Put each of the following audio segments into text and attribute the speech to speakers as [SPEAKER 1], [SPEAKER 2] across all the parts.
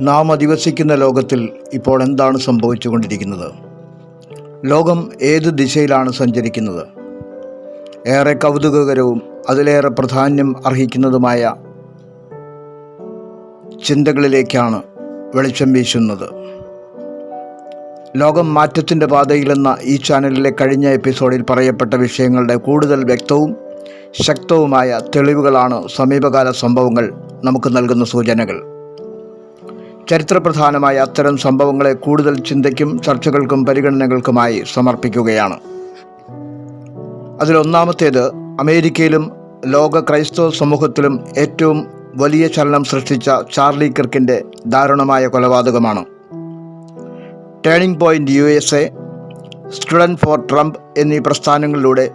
[SPEAKER 1] നാം അധിവസിക്കുന്ന ലോകത്തിൽ ഇപ്പോൾ എന്താണ് സംഭവിച്ചുകൊണ്ടിരിക്കുന്നത്? ലോകം ഏത് ദിശയിലാണ് സഞ്ചരിക്കുന്നത്? ഏറെ കൗതുകകരവും അതിലേറെ പ്രാധാന്യം അർഹിക്കുന്നതുമായ ചിന്തകളിലേക്കാണ് വെളിച്ചം വീശുന്നത്. ലോകം മാറ്റത്തിന്റെ പാതയിലെന്ന ഈ ചാനലിലെ കഴിഞ്ഞ എപ്പിസോഡിൽ പറയപ്പെട്ട വിഷയങ്ങളുടെ കൂടുതൽ വ്യക്തവും ശക്തവുമായ തെളിവുകളാണ് സമീപകാല സംഭവങ്ങൾ നമുക്ക് നൽകുന്ന സൂചനകൾ. ചരിത്രപ്രധാനമായ അത്തരം സംഭവങ്ങളെ കൂടുതൽ ചിന്തയ്ക്കും ചർച്ചകൾക്കും പരിഗണനകൾക്കുമായി സമർപ്പിക്കുകയാണ്. അതിലൊന്നാമത്തേത് അമേരിക്കയിലും ലോക ക്രൈസ്തവ സമൂഹത്തിലും ഏറ്റവും വലിയ ചലനം സൃഷ്ടിച്ച ചാർലി കിർക്കിന്റെ ദാരുണമായ കൊലപാതകമാണ്. Turning point U S A student for Trump എന്നീ പ്രസ്ഥാനങ്ങളിലൂടെ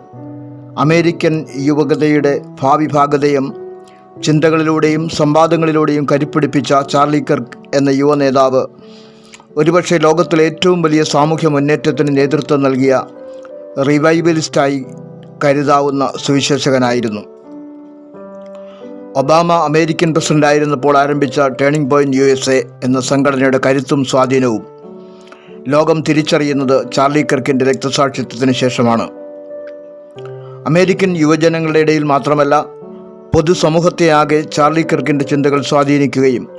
[SPEAKER 1] അമേരിക്കൻ യുവകതയുടെ ഭാവി ഭാഗതയും ചിന്തകളിലൂടെയും സംവാദങ്ങളിലൂടെയും കരുപ്പിടിപ്പിച്ച ചാർലി കിർക്ക് എന്ന യുവ നേതാവ്. ഒരുപക്ഷെ ലോകത്തിലെ ഏറ്റവും വലിയ സാമൂഹ്യ മുന്നേറ്റത്തിന് നേതൃത്വം നൽകിയ റിവൈവലിസ്റ്റായി കരുതാവുന്ന സുവിശേഷകനായിരുന്നു. ഒബാമ അമേരിക്കൻ പ്രസിഡന്റായിരുന്നപ്പോൾ ആരംഭിച്ച turning point U S A എന്ന സംഘടനയുടെ കരുത്തും സ്വാധീനവും ലോകം തിരിച്ചറിയുന്നത് ചാർലി കിർക്കിന്റെ രക്തസാക്ഷിത്വത്തിന് ശേഷമാണ്. അമേരിക്കൻ യുവജനങ്ങളുടെ ഇടയിൽ മാത്രമല്ല പൊതുസമൂഹത്തെ ആകെ ചാർലി കിർക്കിന്റെ ചിന്തകൾ സ്വാധീനിക്കുകയും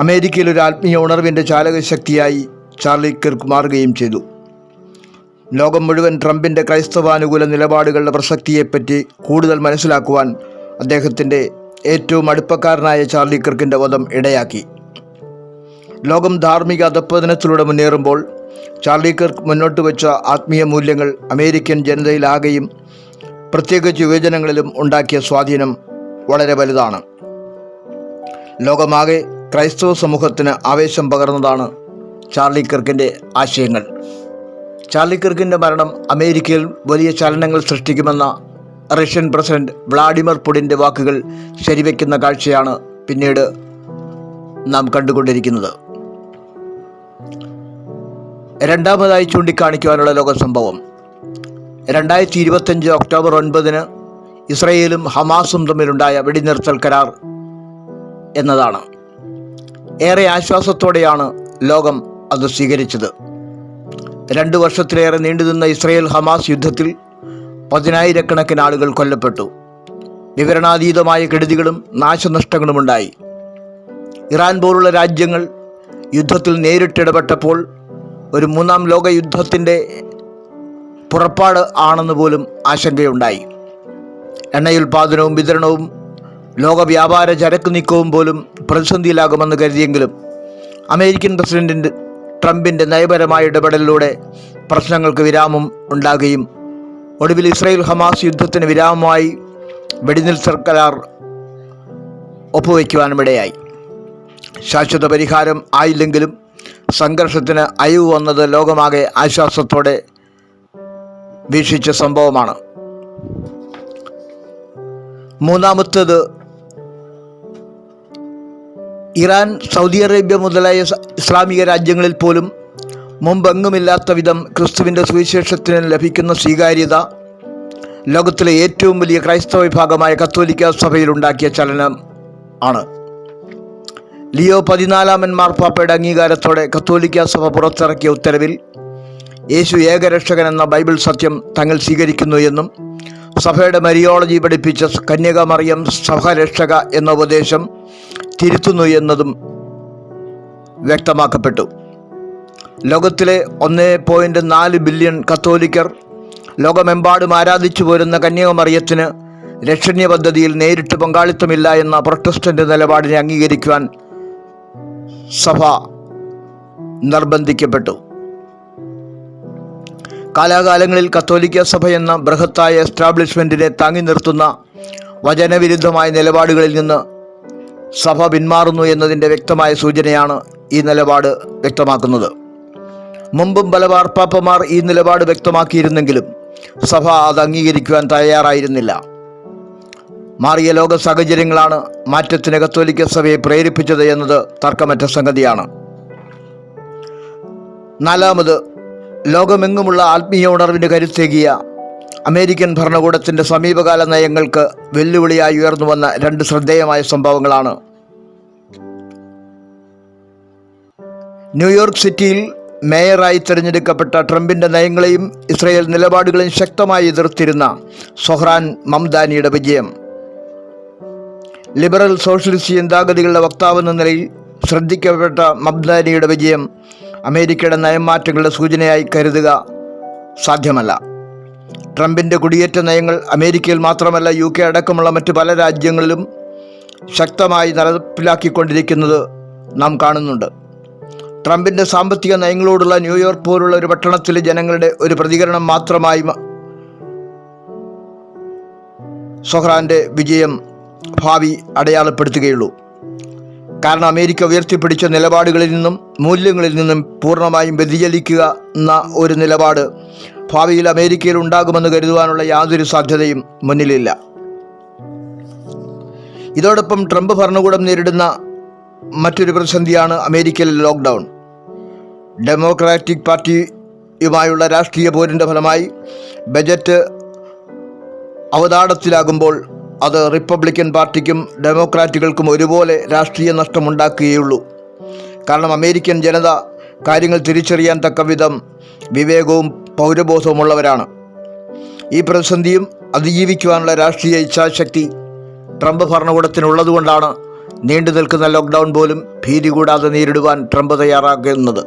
[SPEAKER 1] അമേരിക്കയിൽ ഒരു ആത്മീയ ഉണർവിന്റെ ചാലകശക്തിയായി ചാർലി കിർക്ക് മാറുകയും ചെയ്തു. ലോകം മുഴുവൻ ട്രംപിന്റെ ക്രൈസ്തവാനുകൂല നിലപാടുകളുടെ പ്രസക്തിയെപ്പറ്റി കൂടുതൽ മനസ്സിലാക്കുവാൻ അദ്ദേഹത്തിന്റെ ഏറ്റവും അടുപ്പക്കാരനായ ചാർലി കിർക്കിന്റെ വധം ഇടയാക്കി. ലോകം ധാർമ്മിക അധപ്പതനത്തിലൂടെ മുന്നേറുമ്പോൾ ചാർലി കിർക്ക് മുന്നോട്ട് വെച്ച ആത്മീയ മൂല്യങ്ങൾ അമേരിക്കൻ ജനതയിലാകെയും പ്രത്യേകിച്ച് യുവജനങ്ങളിലും ഉണ്ടാക്കിയ സ്വാധീനം വളരെ വലുതാണ്. ലോകമാകെ ക്രൈസ്തവ സമൂഹത്തിന് ആവേശം പകർന്നതാണ് ചാർലി കിർക്കിന്റെ ആശയങ്ങൾ. ചാർലി കിർക്കിന്റെ മരണം അമേരിക്കയിൽ വലിയ ചലനങ്ങൾ സൃഷ്ടിക്കുമെന്ന റഷ്യൻ പ്രസിഡന്റ് വ്ളാഡിമിർ പുടിന്റെ വാക്കുകൾ ശരിവെക്കുന്ന കാഴ്ചയാണ് പിന്നീട് നാം കണ്ടുകൊണ്ടിരിക്കുന്നത്. രണ്ടാമതായി ചൂണ്ടിക്കാണിക്കുവാനുള്ള ലോക സംഭവം. രണ്ടായിരത്തി ഇരുപത്തഞ്ച് ഒക്ടോബർ ഒൻപതിന് ഇസ്രയേലും ഹമാസും തമ്മിലുണ്ടായ വെടിനിർത്തൽ കരാർ എന്നതാണ്. ഏറെ ആശ്വാസത്തോടെയാണ് ലോകം അത് സ്വീകരിച്ചത്. രണ്ടു വർഷത്തിലേറെ നീണ്ടുനിന്ന ഇസ്രയേൽ ഹമാസ് യുദ്ധത്തിൽ പതിനായിരക്കണക്കിന് ആളുകൾ കൊല്ലപ്പെട്ടു. വിവരണാതീതമായ കെടുതികളും നാശനഷ്ടങ്ങളുമുണ്ടായി ഇറാൻ പോലുള്ള രാജ്യങ്ങൾ യുദ്ധത്തിൽ നേരിട്ടിടപെട്ടപ്പോൾ ഒരു മൂന്നാം ലോക യുദ്ധത്തിന്റെ പുറപ്പാട് ആണെന്ന് പോലും ആശങ്കയുണ്ടായി. എണ്ണയുൽപാദനവും വിതരണവും ലോക വ്യാപാര ചരക്ക് നീക്കവും പോലും പ്രതിസന്ധിയിലാകുമെന്ന് കരുതിയെങ്കിലും അമേരിക്കൻ പ്രസിഡന്റിന്റെ ട്രംപിന്റെ നയപരമായ ഇടപെടലിലൂടെ പ്രശ്നങ്ങൾക്ക് വിരാമം ഉണ്ടാകുകയും ഒടുവിൽ ഇസ്രായേൽ ഹമാസ് യുദ്ധത്തിന് വിരാമമായി വെടിനിർത്തൽ കരാർ ഒപ്പുവയ്ക്കുവാനുമിടയായി ശാശ്വത പരിഹാരം ആയില്ലെങ്കിലും സംഘർഷത്തിന് അയവ് വന്നത് ലോകമാകെ ആശ്വാസത്തോടെ വീക്ഷിച്ച സംഭവമാണ്. മൂന്നാമത്തേത് ഇറാൻ സൗദി അറേബ്യ മുതലായ ഇസ്ലാമിക രാജ്യങ്ങളിൽ പോലും മുമ്പെങ്ങുമില്ലാത്ത വിധം ക്രിസ്തുവിന്റെ സുവിശേഷത്തിന് ലഭിക്കുന്ന സ്വീകാര്യത ലോകത്തിലെ ഏറ്റവും വലിയ ക്രൈസ്തവ വിഭാഗമായ കത്തോലിക്ക സഭയിലുണ്ടാക്കിയ ചലനം ആണ്. ലിയോ പതിനാലാമൻ മാർപ്പാപ്പയുടെ അംഗീകാരത്തോടെ കത്തോലിക്ക സഭ പുറത്തിറക്കിയ ഉത്തരവിൽ യേശു ഏകരക്ഷകൻ എന്ന ബൈബിൾ സത്യം തങ്ങൾ സ്വീകരിക്കുന്നു എന്നും സഭയുടെ മരിയോളജി പഠിപ്പിച്ച കന്യകമറിയം സഭരക്ഷക എന്ന ഉപദേശം തിരുത്തുന്നു എന്നതും വ്യക്തമാക്കപ്പെട്ടു. ലോകത്തിലെ ഒന്ന് പോയിന്റ് നാല് ബില്യൺ കത്തോലിക്കർ ലോകമെമ്പാടും ആരാധിച്ചു പോരുന്ന കന്യാകുമറിയത്തിന് രക്ഷണീയ പദ്ധതിയിൽ നേരിട്ട് പങ്കാളിത്തമില്ല എന്ന പ്രൊട്ടസ്റ്റന്റ് നിലപാടിനെ അംഗീകരിക്കുവാൻ സഭ നിർബന്ധിക്കപ്പെട്ടു. കാലാകാലങ്ങളിൽ കത്തോലിക്ക സഭ എന്ന ബൃഹത്തായ എസ്റ്റാബ്ലിഷ്മെന്റിനെ താങ്ങി നിർത്തുന്ന വചനവിരുദ്ധമായ നിലപാടുകളിൽ നിന്ന് സഭ പിന്മാറുന്നു എന്നതിന്റെ വ്യക്തമായ സൂചനയാണ് ഈ നിലപാട് വ്യക്തമാക്കുന്നത്. മുമ്പും പല വാർപ്പാപ്പമാർ ഈ നിലപാട് വ്യക്തമാക്കിയിരുന്നെങ്കിലും സഭ അത് അംഗീകരിക്കുവാൻ തയ്യാറായിരുന്നില്ല. മാറിയ ലോക സാഹചര്യങ്ങളാണ് മാറ്റത്തിന് കത്തോലിക്ക സഭയെ പ്രേരിപ്പിച്ചത് എന്നത് തർക്കമറ്റ സംഗതിയാണ്. നാലാമത് ലോകമെങ്ങുമുള്ള ആത്മീയ ഉണർവിന് കരുത്തേകിയ അമേരിക്കൻ ഭരണകൂടത്തിന്റെ സമീപകാല നയങ്ങൾക്ക് വെല്ലുവിളിയായി ഉയർന്നു വന്ന രണ്ട് ശ്രദ്ധേയമായ സംഭവങ്ങളാണ്. ന്യൂയോർക്ക് സിറ്റിയിൽ മേയറായി തിരഞ്ഞെടുക്കപ്പെട്ട ട്രംപിന്റെ നയങ്ങളെയും ഇസ്രയേൽ നിലപാടുകളെയും ശക്തമായി എതിർത്തിരുന്ന സൊഹ്റാൻ മംദാനിയുടെ വിജയം. ലിബറൽ സോഷ്യലിസ്റ്റ് ചിന്താഗതികളുടെ വക്താവെന്ന നിലയിൽ ശ്രദ്ധിക്കപ്പെട്ട മംദാനിയുടെ വിജയം അമേരിക്കയുടെ നയമാറ്റങ്ങളുടെ സൂചനയായി കരുതുക സാധ്യമല്ല. ട്രംപിന്റെ കുടിയേറ്റ നയങ്ങൾ അമേരിക്കയിൽ മാത്രമല്ല യു കെ അടക്കമുള്ള മറ്റ് പല രാജ്യങ്ങളിലും ശക്തമായി നടപ്പിലാക്കിക്കൊണ്ടിരിക്കുന്നത് നാം കാണുന്നുണ്ട്. ട്രംപിന്റെ സാമ്പത്തിക നയങ്ങളോടുള്ള ന്യൂയോർക്ക് പോലുള്ള ഒരു പട്ടണത്തിലെ ജനങ്ങളുടെ ഒരു പ്രതികരണം മാത്രമായി സൊഹ്റാന്റെ വിജയം ഭാവി അടയാളപ്പെടുത്തുകയുള്ളൂ. കാരണം അമേരിക്ക ഉയർത്തിപ്പിടിച്ച നിലപാടുകളിൽ നിന്നും മൂല്യങ്ങളിൽ നിന്നും പൂർണമായും വ്യതിചലിക്കുക എന്ന ഒരു നിലപാട് ഭാവിയിൽ അമേരിക്കയിൽ ഉണ്ടാകുമെന്ന് കരുതുവാനുള്ള യാതൊരു സാധ്യതയും മുന്നിലില്ല. ഇതോടൊപ്പം ട്രംപ് ഭരണകൂടം നേരിടുന്ന മറ്റൊരു പ്രതിസന്ധിയാണ് അമേരിക്കയിലെ ലോക്ക്ഡൗൺ. ഡെമോക്രാറ്റിക് പാർട്ടിയുമായുള്ള രാഷ്ട്രീയ പോരിന്റെ ഫലമായി ബജറ്റ് അവതാടത്തിലാകുമ്പോൾ അത് റിപ്പബ്ലിക്കൻ പാർട്ടിക്കും ഡെമോക്രാറ്റുകൾക്കും ഒരുപോലെ രാഷ്ട്രീയ നഷ്ടമുണ്ടാക്കുകയുള്ളൂ. കാരണം അമേരിക്കൻ ജനത കാര്യങ്ങൾ തിരിച്ചറിയാൻ തക്ക വിധം വിവേകവും പൗരബോധവുമുള്ളവരാണ് ഈ പ്രതിസന്ധിയും അതിജീവിക്കുവാനുള്ള രാഷ്ട്രീയ ഇച്ഛാശക്തി ട്രംപ് ഭരണകൂടത്തിനുള്ളതുകൊണ്ടാണ് നീണ്ടു നിൽക്കുന്ന ലോക്ക്ഡൗൺ പോലും ഭീതി കൂടാതെ നേരിടുവാൻ ട്രംപ് തയ്യാറാക്കുന്നത്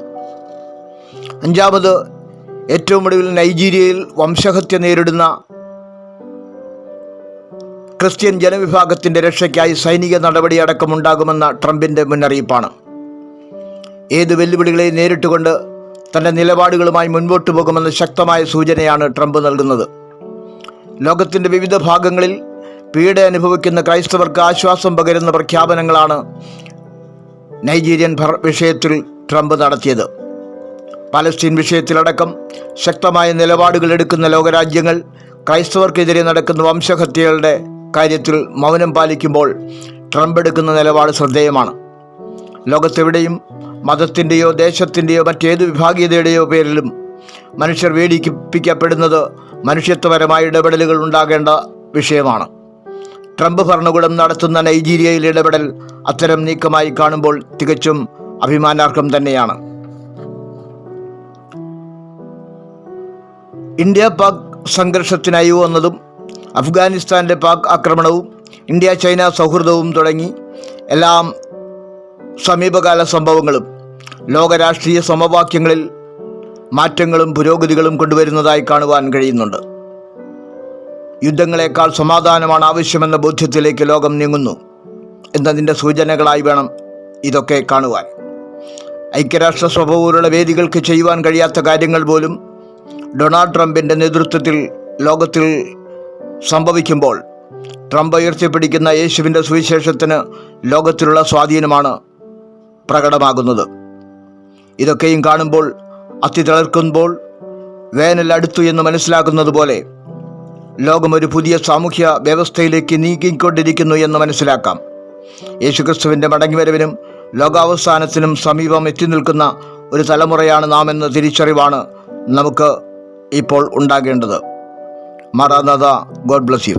[SPEAKER 1] അഞ്ചാമത് ഏറ്റവും ഒടുവിൽ നൈജീരിയയിൽ വംശഹത്യ നേരിടുന്ന ക്രിസ്ത്യൻ ജനവിഭാഗത്തിന്റെ രക്ഷയ്ക്കായി സൈനിക നടപടിയടക്കമുണ്ടാകുമെന്ന ട്രംപിന്റെ മുന്നറിയിപ്പാണ്. ഏത് വെല്ലുവിളികളെ നേരിട്ടുകൊണ്ട് തന്റെ നിലപാടുകളുമായി മുൻപോട്ട് പോകുമെന്ന ശക്തമായ സൂചനയാണ് ട്രംപ് നൽകുന്നത്. ലോകത്തിന്റെ വിവിധ ഭാഗങ്ങളിൽ പീഡ അനുഭവിക്കുന്ന ക്രൈസ്തവർക്ക് ആശ്വാസം പകരുന്ന പ്രഖ്യാപനങ്ങളാണ് നൈജീരിയൻ വിഷയത്തിൽ ട്രംപ് നടത്തിയത്. പലസ്തീൻ വിഷയത്തിലടക്കം ശക്തമായ നിലപാടുകൾ എടുക്കുന്ന ലോകരാജ്യങ്ങൾ ക്രൈസ്തവർക്കെതിരെ നടക്കുന്ന വംശഹത്യകളുടെ കാര്യത്തിൽ മൗനം പാലിക്കുമ്പോൾ ട്രംപ് എടുക്കുന്ന നിലപാട് ശ്രദ്ധേയമാണ്. ലോകത്തെവിടെയും മതത്തിന്റെയോ ദേശത്തിന്റെയോ മറ്റേത് വിഭാഗീയതയുടെയോ പേരിലും മനുഷ്യർ വേടിപ്പിക്കപ്പെടുന്നത് മനുഷ്യത്വപരമായ ഇടപെടലുകൾ ഉണ്ടാകേണ്ട വിഷയമാണ്. ട്രംപ് ഭരണകൂടം നടത്തുന്ന നൈജീരിയയിലെ ഇടപെടൽ അത്തരം നീക്കമായി കാണുമ്പോൾ തികച്ചും അഭിമാനാർഹം തന്നെയാണ്. ഇന്ത്യ പാക് സംഘർഷത്തിനായി വന്നതും അഫ്ഗാനിസ്ഥാനിലെ പാക് ആക്രമണവും ഇന്ത്യ ചൈന സൗഹൃദവും തുടങ്ങി എല്ലാം സമീപകാല സംഭവങ്ങളും. ലോക രാഷ്ട്രീയ സമവാക്യങ്ങളിൽ മാറ്റങ്ങളും പുരോഗതികളും കൊണ്ടുവരുന്നതായി കാണുവാൻ കഴിയുന്നുണ്ട്. യുദ്ധങ്ങളെക്കാൾ സമാധാനമാണ് ആവശ്യമെന്ന ബോധ്യത്തിലേക്ക് ലോകം നീങ്ങുന്നു എന്നതിന്റെ സൂചനകളായി വേണം ഇതൊക്കെ കാണുവാൻ. ഐക്യരാഷ്ട്രസഭ പോലുള്ള വേദികൾക്ക് ചെയ്യുവാൻ കഴിയാത്ത കാര്യങ്ങൾ പോലും ഡൊണാൾഡ് ട്രംപിന്റെ നേതൃത്വത്തിൽ ലോകത്തിൽ സംഭവിക്കുമ്പോൾ ട്രംപ് ഉയർത്തിപ്പിടിക്കുന്ന യേശുവിന്റെ സുവിശേഷത്തിന് ലോകത്തിലുള്ള സ്വാധീനമാണ് പ്രകടമാകുന്നത്. ഇതൊക്കെയും കാണുമ്പോൾ അത്തി വേനൽ അടുത്തു എന്ന് മനസ്സിലാക്കുന്നത് പോലെ ലോകം ഒരു പുതിയ സാമൂഹ്യ വ്യവസ്ഥയിലേക്ക് നീങ്ങിക്കൊണ്ടിരിക്കുന്നു എന്ന് മനസ്സിലാക്കാം. യേശുക്രിസ്തുവിന്റെ മടങ്ങിവരവിനും ലോകാവസാനത്തിനും സമീപം എത്തി നിൽക്കുന്ന ഒരു തലമുറയാണ് നാം എന്ന തിരിച്ചറിവാണ് നമുക്ക് ഇപ്പോൾ ഉണ്ടാകേണ്ടത്. മറാനദ ഗോഡ് ബ്ലസ് യു.